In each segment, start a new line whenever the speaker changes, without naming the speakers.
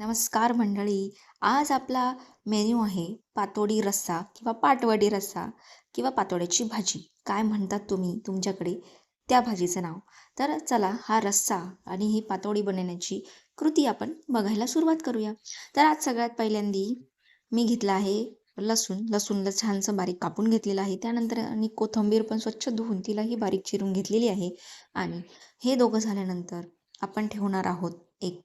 नमस्कार मंडळी. आज आपला मेन्यू आहे पातोडी रस्सा किंवा पाटवडी रस्सा किंवा पातोड्याची भाजी. काय म्हणतात तुम्ही तुमच्याकडे? त्या भाजीचं नाव. तर चला हा रस्सा आणि ही पातोडी बनवण्याची कृती आपण बघायला सुरुवात करूया. तर आज सगळ्यात पहिल्यांदी मी घेतला आहे लसूण. लसूणला छानसं बारीक कापून घेतलेलं आहे. त्यानंतर आणि कोथिंबीर पण स्वच्छ धुवून तिलाही बारीक चिरून घेतलेली आहे. आणि हे दोघं झाल्यानंतर आपण ठेवणार आहोत एक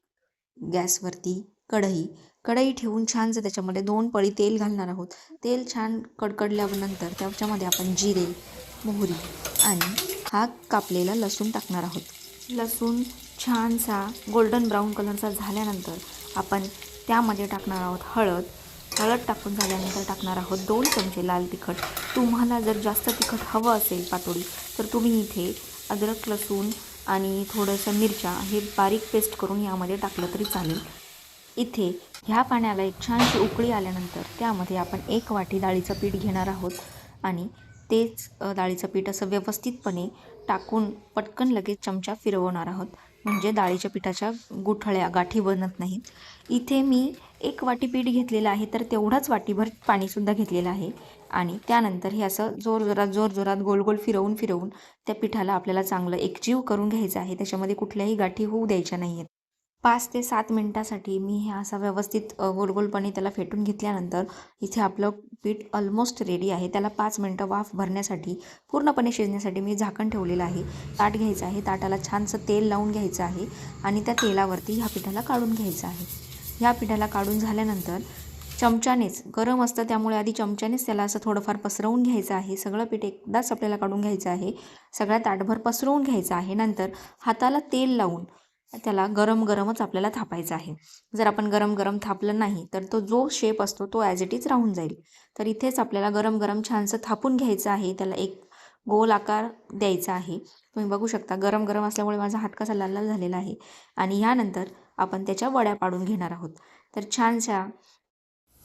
गॅसवरती कढई. कढई ठेवून छानसं त्याच्यामध्ये दोन पळी तेल घालणार आहोत. तेल छान कडकडल्यानंतर त्याच्यामध्ये आपण जिरे मोहरी आणि हा कापलेला लसूण टाकणार आहोत. लसूण छानसा गोल्डन ब्राऊन कलरचा झाल्यानंतर आपण त्यामध्ये टाकणार आहोत हळद. हळद टाकून झाल्यानंतर टाकणार आहोत दोन चमचे लाल तिखट. तुम्हाला जर जास्त तिखट हवं असेल पातोडी तर तुम्ही इथे अद्रक लसूण आणि थोडंसं मिरच्या हे बारीक पेस्ट करून यामध्ये टाकलं तरी चालेल. इथे ह्या पाण्याला एक छानशी उकळी आल्यानंतर त्यामध्ये आपण एक वाटी डाळीचं पीठ घेणार आहोत आणि तेच डाळीचं पीठ असं व्यवस्थितपणे टाकून पटकन लगेच चमचा फिरवणार आहोत. म्हणजे डाळीच्या पिठाच्या गुठळ्या गाठी बनत नाहीत. इथे मी एक वाटी पीठ घेतलेलं आहे तर तेवढाच वाटीभर पाणीसुद्धा घेतलेलं आहे. आणि त्यानंतर हे असं जोर जोरात जोर जोरात गोल गोल फिरवून फिरवून त्या पिठाला आपल्याला चांगलं एकजीव करून घ्यायचं आहे. त्याच्यामध्ये कुठल्याही गाठी होऊ द्यायच्या नाही आहेत पाच ते सात मिनटासाठी मी हे असा व्यवस्थित गोलगोलपणे त्याला फेटून घेतल्यानंतर इथे आपलं पीठ ऑलमोस्ट रेडी आहे. त्याला पाच मिनटं वाफ भरण्यासाठी पूर्णपणे शिजण्यासाठी मी झाकण ठेवलेलं आहे. ताट घ्यायचं आहे. ताटाला छानसं तेल लावून घ्यायचं आहे आणि त्या तेलावरती ह्या पिठाला काढून घ्यायचं आहे. ह्या पिठाला काढून झाल्यानंतर चमच्यानेच गरम असतं त्यामुळे आधी चमच्यानेच त्याला असं थोडंफार पसरवून घ्यायचं आहे. सगळं पीठ एकदाच आपल्याला काढून घ्यायचं आहे. सगळ्या ताटभर पसरवून घ्यायचं आहे. नंतर हाताला तेल लावून त्याला गरम गरमच आपल्याला थापायचं आहे. जर आपण गरम गरम थापलं नाही तर तो जो शेप असतो तो ॲज इट इज राहून जाईल. तर इथेच आपल्याला गरम गरम छानसं थापून घ्यायचं आहे. त्याला एक गोल आकार द्यायचा आहे. तुम्ही बघू शकता गरम गरम असल्यामुळे माझा हात कसा लाल लाल झालेला आहे. आणि ह्यानंतर आपण त्याच्या वड्या पाडून घेणार आहोत. तर छानशा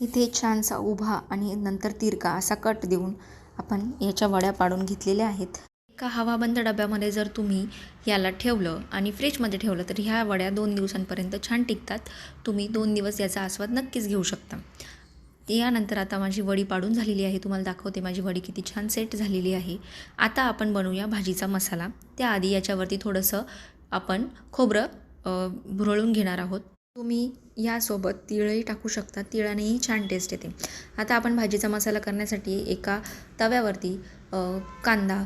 इथे छानसा उभा आणि नंतर तिरका असा कट देऊन आपण याच्या वड्या पाडून घेतलेल्या आहेत. एका हवाबंद डब्यामध्ये जर तुम्ही याला ठेवलं आणि फ्रीजमध्ये ठेवलं तर ह्या वड्या दोन दिवसांपर्यंत छान टिकतात. तुम्ही दोन दिवस याचा आस्वाद नक्कीच घेऊ शकता. यानंतर आता माझी वडी पाडून झालेली आहे. तुम्हाला दाखवते माझी वडी किती छान सेट झालेली आहे. आता आपण बनवूया भाजीचा मसाला. त्याआधी याच्यावरती थोडंसं आपण खोबरं भुरळून घेणार आहोत. तुम्ही यासोबत तिळही टाकू शकता. तिळानेही छान टेस्ट येते. आता आपण भाजीचा मसाला करण्यासाठी एका तव्यावरती कांदा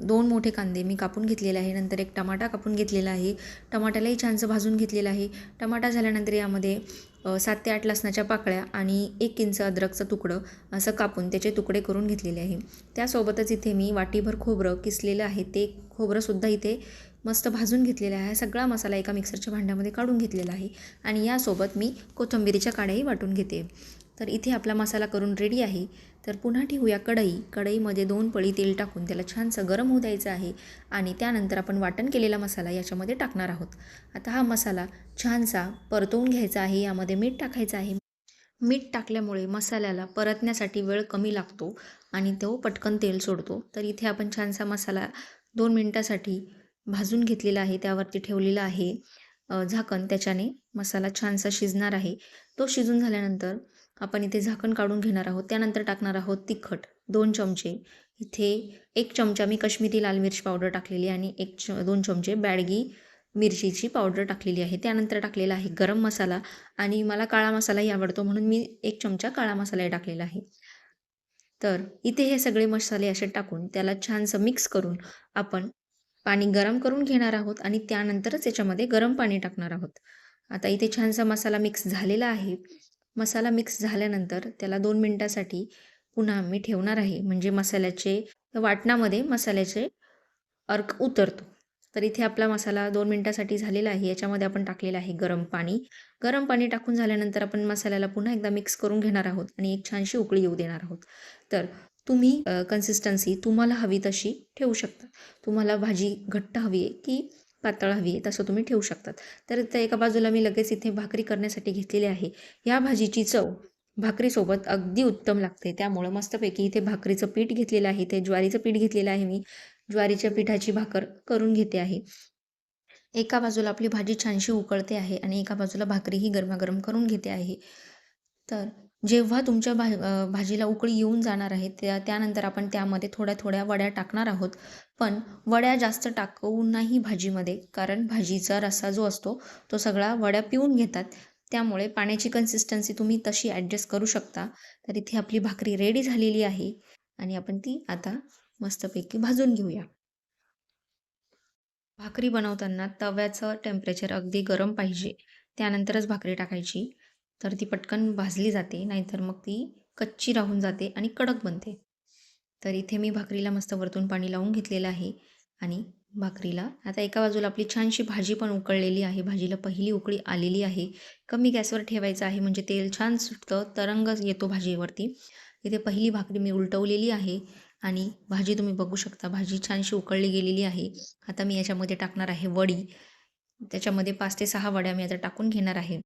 दोन मोठे कांदे मी कापून घेतलेले आहे. नंतर एक टमाटा कापून घेतलेला आहे. टमाट्यालाही छानसं भाजून घेतलेलं आहे. टमाटा झाल्यानंतर यामध्ये सात ते आठ लसणाच्या पाकळ्या आणि एक इंच अद्रकचं तुकडं असं कापून त्याचे तुकडे करून घेतलेले आहे. त्यासोबतच इथे मी वाटीभर खोबरं किसलेलं आहे. ते खोबरंसुद्धा इथे मस्त भाजून घेतलेला आहे. हा सगळा मसाला एका मिक्सरच्या भांड्यामध्ये काढून घेतलेला आहे. आणि यासोबत मी कोथिंबिरीच्या काड्याही वाटून घेते. तर इथे आपला मसाला करून रेडी आहे. तर पुन्हा ठेवूया कढई. कढईमध्ये दोन पळी तेल टाकून त्याला छानसं गरम होऊ द्यायचं आहे. आणि त्यानंतर आपण वाटण केलेला मसाला याच्यामध्ये टाकणार आहोत. आता हा मसाला छानसा परतवून घ्यायचा आहे. यामध्ये मीठ टाकायचं आहे. मीठ टाकल्यामुळे मसाल्याला परतण्यासाठी वेळ कमी लागतो आणि तो पटकन तेल सोडतो. तर इथे आपण छानसा मसाला दोन मिनटासाठी भाजून घेतलेला आहे त्यावरती ठेवलेला आहे. झाकण त्याच्याने मसाला छानसा शिजणार आहे. तो शिजून झाल्यानंतर आपण इथे झाकण काढून घेणार आहोत. त्यानंतर टाकणार आहोत तिखट दोन चमचे. इथे एक चमचा मी कश्मीरी लाल मिरच पावडर टाकलेली आणि एक च दोन चमचे बॅडगी मिरचीची पावडर टाकलेली आहे. त्यानंतर टाकलेला आहे गरम मसाला आणि मला काळा मसालाही आवडतो म्हणून मी एक चमचा काळा मसालाही टाकलेला आहे. तर इथे हे सगळे मसाले असे टाकून त्याला छानसं मिक्स करून आपण पाणी गरम करून घेणार आहोत आणि त्यानंतरच याच्यामध्ये गरम पाणी टाकणार आहोत. आता इथे छानसा मसाला मिक्स झालेला आहे. मसाला मिक्स झाल्यानंतर त्याला दोन मिनटासाठी पुन्हा मी ठेवणार आहे. म्हणजे मसाल्याचे वाटणामध्ये मसाल्याचे अर्क उतरतो. तर इथे आपला मसाला दोन मिनटासाठी झालेला आहे. याच्यामध्ये आपण टाकलेलं आहे गरम पाणी. गरम पाणी टाकून झाल्यानंतर आपण मसाल्याला पुन्हा एकदा मिक्स करून घेणार आहोत आणि एक छानशी उकळी येऊ देणार आहोत. तर तुम्ही कन्सिस्टन्सी तुम्हाला हवी तशी ठेवू शकता. तुम्हाला भाजी घट्ट हवी आहे की पातळ हवी आहे तसं तुम्ही ठेवू शकतात तर त्या एका बाजूला मी लगेच इथे भाकरी करण्यासाठी घेतलेली आहे. या भाजीची चव भाकरीसोबत अगदी उत्तम लागते. त्यामुळं मस्तपैकी इथे भाकरीचं पीठ घेतलेलं आहे. इथे ज्वारीचं पीठ घेतलेलं आहे मी. ज्वारीच्या पिठाची भाकर करून घेते आहे. एका बाजूला आपली भाजी छानशी उकळते आहे आणि एका बाजूला भाकरीही गरमागरम करून घेते आहे. तर जेव्हा तुमच्या भा भाजीला उकळी येऊन जाणार आहे त्या त्यानंतर आपण त्यामध्ये थोड्या थोड्या वड्या टाकणार आहोत. पण वड्या जास्त टाकू नाही भाजीमध्ये कारण भाजीचा रस्सा जो असतो तो सगळा वड्या पिऊन घेतात. त्यामुळे पाण्याची कन्सिस्टन्सी तुम्ही तशी ॲडजस्ट करू शकता. तर इथे आपली भाकरी रेडी झालेली आहे. आणि आपण ती आता मस्तपैकी भाजून घेऊया. भाकरी बनवताना तव्याचं टेम्परेचर अगदी गरम पाहिजे. त्यानंतरच भाकरी टाकायची. तर ती पटकन भाजली जाते नाहीतर मग ती कच्ची राहून जाते आणि कडक बनते. तर इथे मी भाकरीला मस्त वरतून पाणी लावून घेतलेलं आहे आणि भाकरीला आता एका बाजूला आपली छानशी भाजी पण उकळलेली आहे. भाजीला पहिली उकळी आलेली आहे. कमी गॅसवर ठेवायचं आहे म्हणजे तेल छान सुटतं तरंग येतो भाजीवरती. इथे पहिली भाकरी मी उलटवलेली आहे आणि भाजी तुम्ही बघू शकता भाजी छानशी उकळली गेलेली आहे. आता मी याच्यामध्ये टाकणार आहे वडी. त्याच्यामध्ये पाच ते सहा वड्या मी आता टाकून घेणार आहे.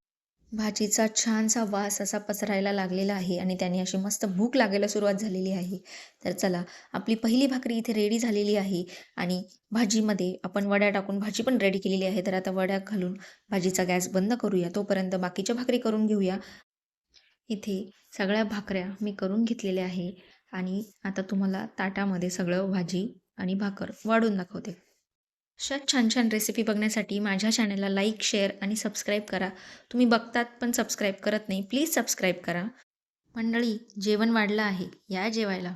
भाजीचा छानसा वास असा पसरायला लागलेला आहे आणि त्याने अशी मस्त भूक लागायला सुरुवात झालेली आहे. तर चला आपली पहिली भाकरी इथे रेडी झालेली आहे आणि भाजीमध्ये आपण वड्या टाकून भाजी पण रेडी केलेली आहे. तर आता वड्या घालून भाजीचा गॅस बंद करूया. तोपर्यंत बाकीच्या भाकरी करून घेऊया. इथे सगळ्या भाकऱ्या मी करून घेतलेल्या आहे आणि आता तुम्हाला ताटामध्ये सगळं भाजी आणि भाकर वाढून दाखवते. अशा छान छान रेसिपी बघण्यासाठी माझ्या चॅनलला लाईक शेअर आणि सबस्क्राईब करा. तुम्ही बघतात पण सबस्क्राईब करत नाही प्लीज सबस्क्राईब करा. मंडळी जेवण वाढलं आहे. या जेवायला.